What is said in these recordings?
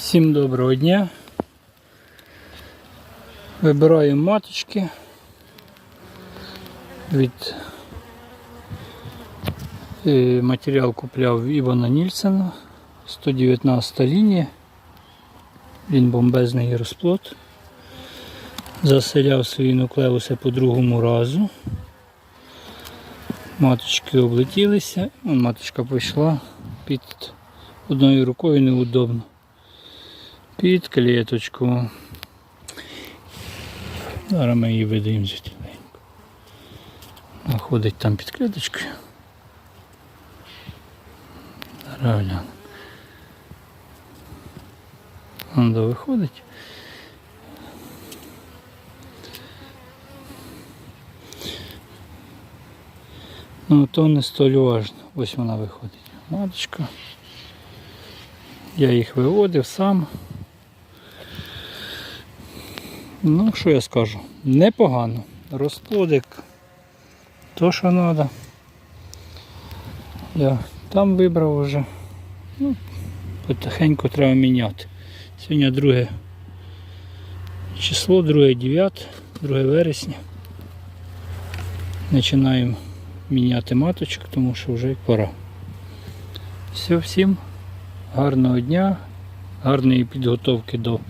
Всім доброго дня. Вибираю маточки від е, матеріал купляв Івана Нільсена 119 лінія. Він бомбезний розплод. Заселяв свої нуклеуси по другому разу. Маточки облетілися, маточка пішла під одною рукою неудобно. Під клеточку. Зараз ми її видаємо звідтіленько. Ходить там під клеточкою. Зараз глянемо. Вон до виходить. Ну, то не столь важно. Ось вона виходить. Маточка. Я їх виводив сам. Ну, що я скажу? Непогано. Розплодик. То, що треба. Я там вибрав вже. Ну, потихеньку треба міняти. Сьогодні друге число, 2 9, 2 вересня. Починаємо міняти маточок, тому що вже пора. Все, всім гарного дня, гарної підготовки до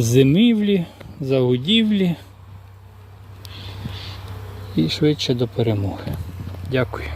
зимівлі, загудівлі і швидше до перемоги. Дякую.